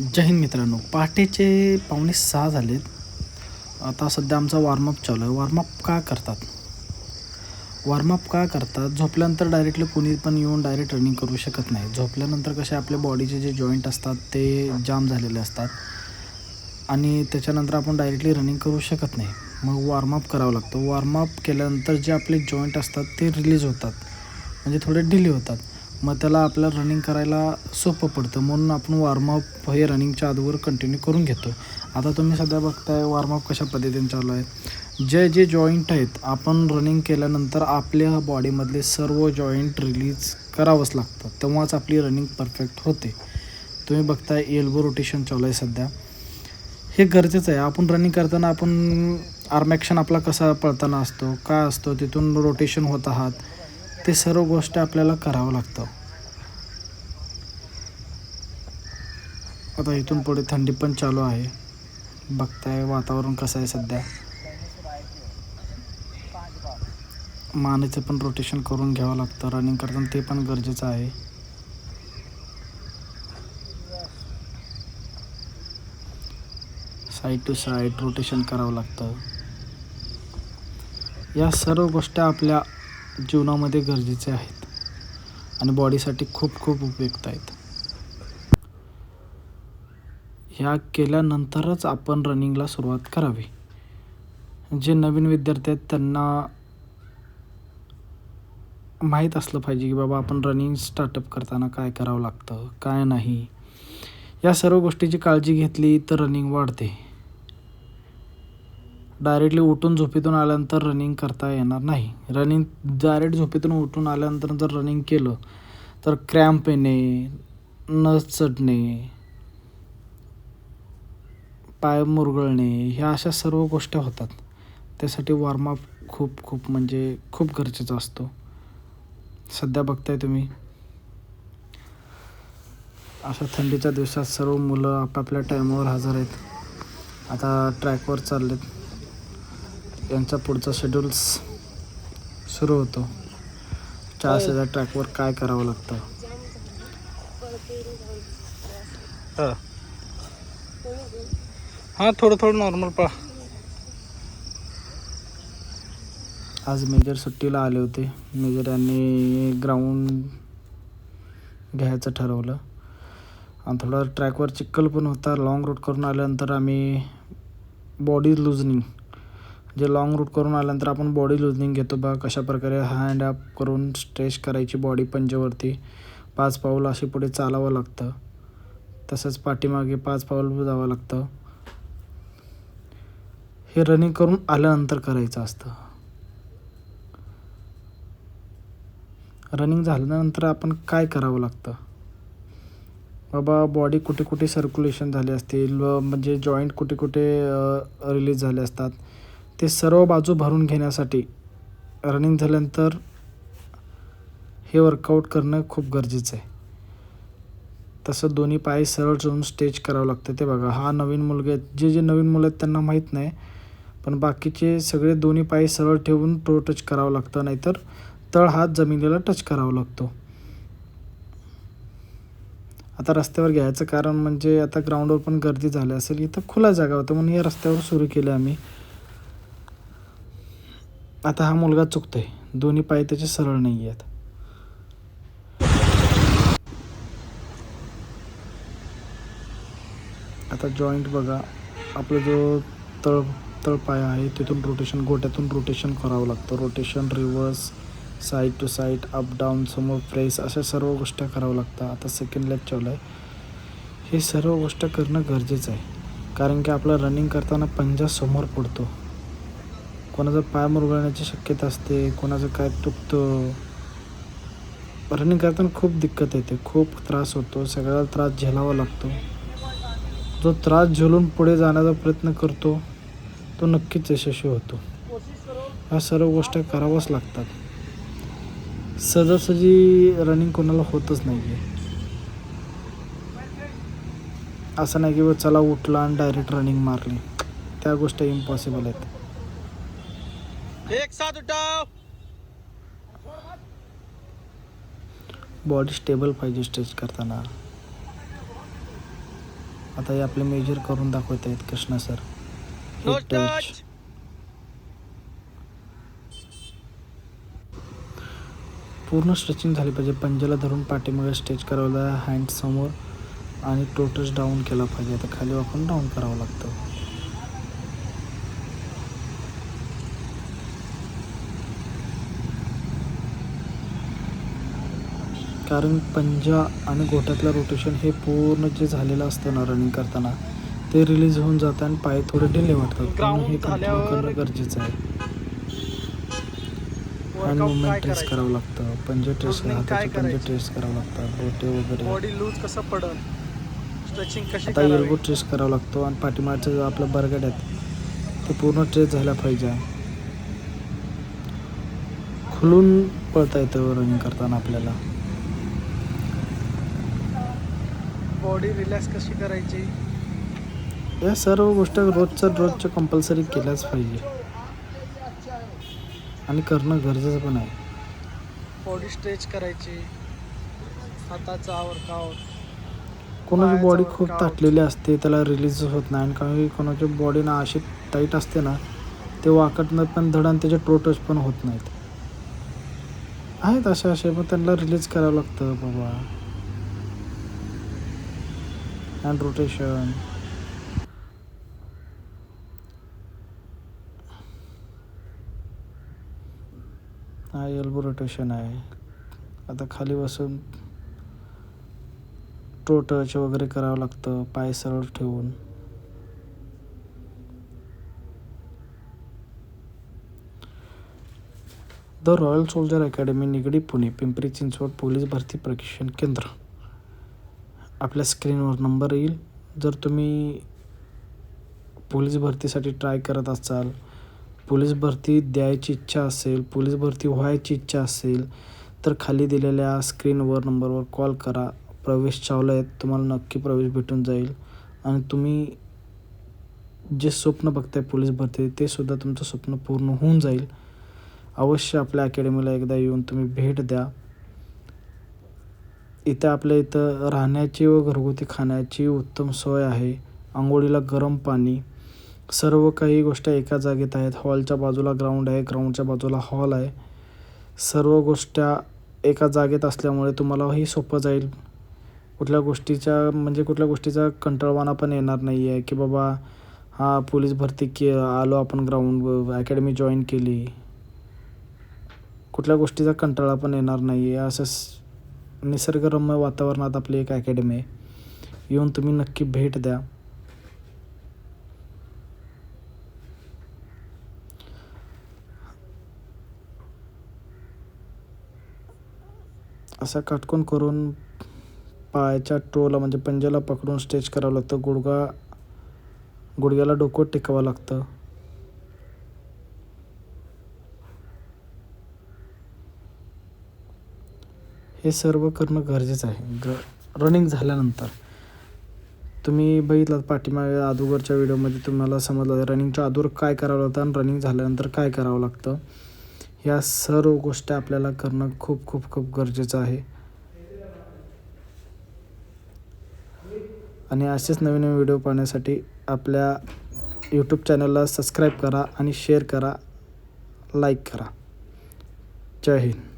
जय हिंद मित्रांनो. पहाटेचे पावणे सहा झालेत. आता सध्या आमचा वॉर्मअप चालू आहे. वॉर्मअप का करतात? वॉर्मअप का करतात? झोपल्यानंतर डायरेक्टली कुणी पण येऊन डायरेक्ट रनिंग करू शकत नाही. झोपल्यानंतर कसे आपल्या बॉडीचे जे जॉईंट असतात ते जाम झालेले असतात. आणि त्याच्यानंतर आपण डायरेक्टली रनिंग करू शकत नाही. मग वॉर्मअप करावं लागतं. वॉर्मअप केल्यानंतर जे आपले जॉईंट असतात ते रिलीज होतात. म्हणजे थोडे डिले होतात. मग त्याला आपल्याला रनिंग करायला सोपं पडतं. म्हणून आपण वॉर्मअप हे रनिंगच्या आधीवर कंटिन्यू करून घेतो. आता तुम्ही सध्या बघताय वॉर्मअप कशा पद्धतीने चालू आहे. जे जे जॉईंट आहेत आपण रनिंग केल्यानंतर आपल्या बॉडीमधले सर्व जॉईंट रिलीज करावंच लागतं. तेव्हाच आपली रनिंग परफेक्ट होते. तुम्ही बघताय एल्बो रोटेशन चालू आहे सध्या. हे गरजेचं आहे. आपण रनिंग करताना आपण आर्मॅक्शन आपला कसा पळताना असतो काय असतो तिथून रोटेशन होत आहात. ते सर्व गोष्टी आपल्याला करावं लागतं. आता इथून पुढे थंडी पण चालू आहे. बघताय वातावरण कसं आहे सध्या. मानेचं पण रोटेशन करून घ्यावं लागतं. रनिंग करताना ते पण गरजेचं आहे. साईड टू साईड रोटेशन करावं लागतं. या सर्व गोष्टी आपल्या जीवनामध्ये गरजेचे आहेत आणि बॉडीसाठी खूप खूप उपयुक्त आहेत. ह्या केल्यानंतरच आपण रनिंगला सुरुवात करावी. जे नवीन विद्यार्थी आहेत त्यांना माहीत असलं पाहिजे की बाबा आपण रनिंग स्टार्टअप करताना काय करावं लागतं काय नाही. या सर्व गोष्टीची काळजी घेतली तर रनिंग वाढते. डायरेक्टली उठून झोपेतून आल्यानंतर रनिंग करता येणार नाही. रनिंग डायरेक्ट झोपेतून उठून आल्यानंतर जर रनिंग केलं तर क्रॅम्प येणे नस चढणे पाय मुरगळणे ह्या अशा सर्व गोष्टी होतात. त्यासाठी वॉर्मअप खूप खूप म्हणजे खूप गरजेचा असतो. सध्या बघताय तुम्ही. अशा थंडीच्या दिवसात सर्व मुलं आपापल्या टायमावर हजर आहेत. आता ट्रॅकवर चाललेत. यांचा पुढचा शेड्यूल्स सुरू होतो. चार शेजार ट्रॅकवर काय करावं लागतं? हां. थोडं थोडं नॉर्मल पळा आज मेजर सुट्टीला आले होते. मेजर यांनी ग्राउंड घ्यायचं ठरवलं. आणि थोडा ट्रॅकवर चिखल पण होता. लाँग रूट करून आल्यानंतर आम्ही बॉडी लुजनिंग जे लाँग रूट करून आल्यानंतर आपण बॉडी लुजनिंग घेतो बा कशा प्रकारे हँड अप करून स्ट्रेच करायची बॉडी पंजावरती. पाच पाऊल असे पुढे चालावं लागतं. तसंच पाठीमागे पाच पाऊल जावं लागतं. हे रनिंग करून आल्यानंतर करायचं असतं. रनिंग झाल्यानंतर आपण काय करावं लागतं? बाबा बॉडी कुठे कुठे सर्क्युलेशन झाले असतील? म्हणजे जॉईंट कुठे कुठे रिलीज झाले असतात? ते सर्व बाजू भरून घेण्यासाठी रनिंग झाल्यानंतर हे वर्कआउट करणं खूप गरजेचं आहे. तसं दोन्ही पाय सरळ जाऊन स्टेच करावं लागतं ते बघा. हा नवीन मुलगा आहेत जे जे नवीन मुलं आहेत त्यांना माहीत नाही पण बाकीचे सगळे दोन्ही पाय सरळ ठेवून टो टच करावं लागतं नाहीतर तळ हात जमिनीला टच करावा लागतो. आता रस्त्यावर घ्यायचं कारण म्हणजे आता ग्राउंडवर पण गर्दी झाली असेल इथं खुला जागा होता म्हणून या रस्त्यावर सुरू केलं आम्ही. आता हा मुलगा चुकतोय. दोन्ही पाय त्याचे सरळ नाही आहेत आता जॉईंट बघा. आपला जो तळ तळपाय आहे तिथून रोटेशन गोट्यातून रोटेशन करावं लागतं. Rotation reverse side to side up down समोर प्रेस अशा सर्व गोष्टी करावं लागतं आता सेकंड लेग चालू आहे. हे सर्व गोष्ट करणं गरजेचं आहे. कारण की आपलं रनिंग करताना पंजा समोर पडतो. कोणाचा पाय मुरगळण्याची शक्यता असते कोणाचं काय तुटतं रनिंग करताना खूप दिक्कत येते खूप त्रास होतो सगळ्याला त्रास झेलावा लागतो. जो त्रास झेलून पुढे जाण्याचा प्रयत्न करतो तो नक्कीच यशस्वी होतो. ह्या सर्व गोष्टी कराव्याच लागतात. सहजासहजी रनिंग कोणाला होतच नाही आहे असं नाही की चला उठला आणि डायरेक्ट रनिंग मारली. त्या गोष्टी इम्पॉसिबल आहेत. एक साथ उठाओ। बॉडी स्टेबल पाहिजे स्ट्रेच करताना. आता हे आपले मेजर करून दाखवत आहेत कृष्णा सर टच पूर्ण स्ट्रेचिंग झाली पाहिजे. पंजाला धरून पाठीमागे स्ट्रेच करावं हँड समोर आणि टोटस डाऊन केला पाहिजे. आता खाली वाकून डाऊन करावं लागतं. कारण पंजा आणि गोठ्यातलं रोटेशन हे पूर्ण जे झालेलं असतं ना रनिंग करताना ते रिलीज होऊन जातं आणि पाय थोडे ढिले वाटतात. म्हणून हे झाल्यावर- करणं गरजेचं आहे. हँड मुवमेंट ट्रेस करायचं करावं लागतं. पंजे काय हाताचे पंजे? ट्रेस करावं लागतात. बोटे वगैरे. बॉडी लूज कसं पडल स्ट्रेचिंग कशी आता करावी? एल्बो ट्रेस करावा लागतो आणि पाठीमागचं जो आपलं बरगड आहेत ते पूर्ण ट्रेस झाला पाहिजे. खुलून पळता येतं रनिंग करताना आपल्याला. बॉडी रिलॅक्स कशी करायची? या सर्व गोष्टी रोजच्या रोजच्या कंपल्सरी केल्याच पाहिजे. आणि करणं गरजेचं पण आहे. बॉडी स्ट्रेच करायची. हाताचा वर्कआउट कोणाची बॉडी खूप. ताटलेली असते त्याला रिलीज होत नाही. आणि काही कोणाची बॉडी ना अशी टाईट असते ना ते वाकटनं पण धड आणि त्याचे टोटच पण होत नाहीत. आहेत असे असे पण त्यांना रिलीज करावं लागतं बाबा. हँड रोटेशन हा एल्बो रोटेशन आहे. आता खाली बसून टो टच वगैरे करावं लागतं. पाय सरळ ठेवून. The royal soldier academy Nigdi Pune Pimpri Chinchwad police भरती प्रशिक्षण केंद्र. आपल्या स्क्रीनवर नंबर येईल. जर तुम्ही पोलीस भरतीसाठी ट्राय करत असाल पोलीस भरती द्यायची इच्छा असेल पोलीस भरती व्हायची इच्छा असेल तर खाली दिलेल्या स्क्रीनवर नंबरवर कॉल करा. प्रवेश चावला आहेत तुम्हाला नक्की प्रवेश भेटून जाईल. आणि तुम्ही जे स्वप्न बघताय पोलीस भरती ते सुद्धा तुमचं स्वप्न पूर्ण होऊन जाईल. अवश्य आपल्या अकॅडमीला एकदा येऊन तुम्ही भेट द्या. इथं आपल्या इथं राहण्याची व घरगुती खाण्याची उत्तम सोय आहे. आंघोळीला गरम पाणी. सर्व काही गोष्टी एका जागेत आहेत. हॉलच्या बाजूला ग्राउंड आहे. ग्राउंडच्या बाजूला हॉल आहे. सर्व गोष्ट्या एका जागेत असल्यामुळे तुम्हालाही सोपं जाईल. कुठल्या गोष्टीच्या म्हणजे कुठल्या गोष्टीचा कंटाळवाणा पण येणार नाही आहे की बाबा हा पोलीस भरती के आलो आपण ग्राउंड अकॅडमी जॉईन केली. कुठल्या गोष्टीचा कंटाळा पण येणार नाही आहे असं निसर्गरम्य वातावरणात आपली एक अकॅडमी आहे. येऊन तुम्ही नक्की भेट द्या. असा काटकोन करून पायाच्या टोला म्हणजे पंजाला पकडून स्ट्रेच करावं लागतं. गुडगा गुडघ्याला डोकं टेकावं लागतं. हे सर्व करणं गरजेचं आहे. ग रनिंग झाल्यानंतर. तुम्ही बघितलात पाठीमागे अगोदरच्या व्हिडिओमध्ये तुम्हाला समजलं रनिंगच्या अगोदर काय करावं लागतं आणि रनिंग झाल्यानंतर काय करावं लागतं. ह्या सर्व गोष्टी आपल्याला करणं खूप खूप खूप गरजेचं आहे. आणि असेच नवीन नवीन व्हिडिओ पाहण्यासाठी आपल्या यूट्यूब चॅनलला सबस्क्राईब करा आणि शेअर करा लाईक करा. जय हिंद.